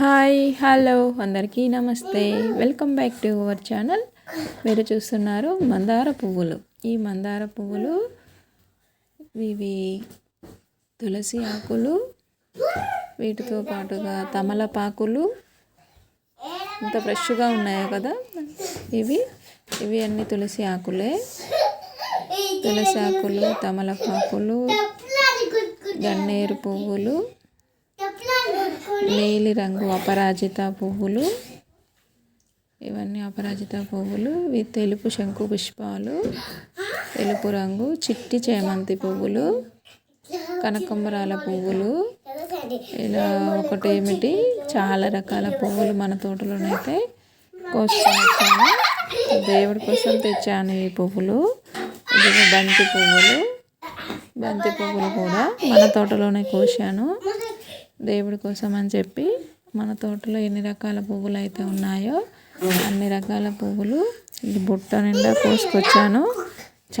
Hi hello అందరికీ నమస్తే. Welcome back to our channel. మీరు చూస్తున్నారు మందార పువ్వులు. ఈ మందార పువ్వులు ఇవి తులసి ఆకులు వీటితో పాటుగా తమలపాకులు ఇంత ఫ్రెష్గా ఉన్నాయో కదా? ఇవి ఇవి అన్ని తులసి ఆకులే. తులసి ఆకులు తమలపాకులు గన్నేరు పువ్వులు నీలిరంగు అపరాజిత పువ్వులు. ఇవన్నీ అపరాజిత పువ్వులు. ఇవి తెలుపు శంకు పుష్పాలు. తెలుపు రంగు చిట్టి చేమంతి పువ్వులు. కనకంబరాల పువ్వులు. ఇలా ఒకటి ఏమిటి? చాలా రకాల పువ్వులు మన తోటలోనైతే కోసుకొని వచ్చాను. దేవుడి కోసం తెచ్చాను ఈ పువ్వులు. ఇది బంతి పువ్వులు. బంతి పువ్వులు కూడా మన తోటలోనే కోసాను దేవుడి కోసం అని చెప్పి మన తోటలో ఎన్ని రకాల పువ్వులు అయితే ఉన్నాయో అన్ని రకాల పువ్వులు ఈ బుట్ట నిండా కోసుకొచ్చాను.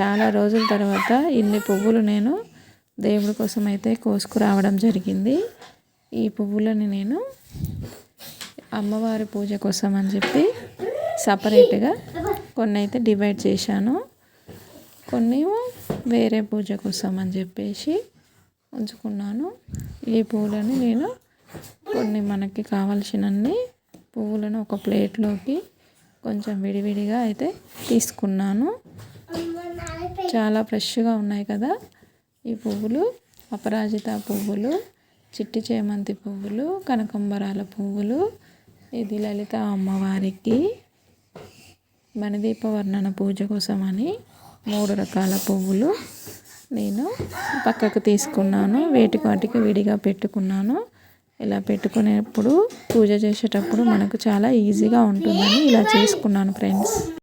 చాలా రోజుల తర్వాత ఇన్ని పువ్వులు నేను దేవుడి కోసం అయితే కోసుకురావడం జరిగింది. ఈ పువ్వులని నేను అమ్మవారి పూజ కోసం అని చెప్పి సపరేట్గా కొన్ని అయితే డివైడ్ చేశాను. కొన్ని వేరే పూజ కోసం అని చెప్పేసి ఉంచుకున్నాను. ఈ పువ్వులని నేను కొన్ని మనకి కావాల్సినన్ని పువ్వులను ఒక ప్లేట్లోకి కొంచెం విడివిడిగా అయితే తీసుకున్నాను. చాలా ఫ్రెష్గా ఉన్నాయి కదా ఈ పువ్వులు. అపరాజిత పువ్వులు చిట్టి చేమంతి పువ్వులు కనకంబరాల పువ్వులు ఇది లలిత అమ్మవారికి మణిదీప వర్ణన పూజ కోసమని మూడు రకాల పువ్వులు. నేను పక్కకు తీసుకున్నాను. వేటికి వాటికి విడిగా పెట్టుకున్నాను. ఇలా పెట్టుకునేప్పుడు పూజ చేసేటప్పుడు మనకు చాలా ఈజీగా ఉంటుందని ఇలా చేసుకున్నాను ఫ్రెండ్స్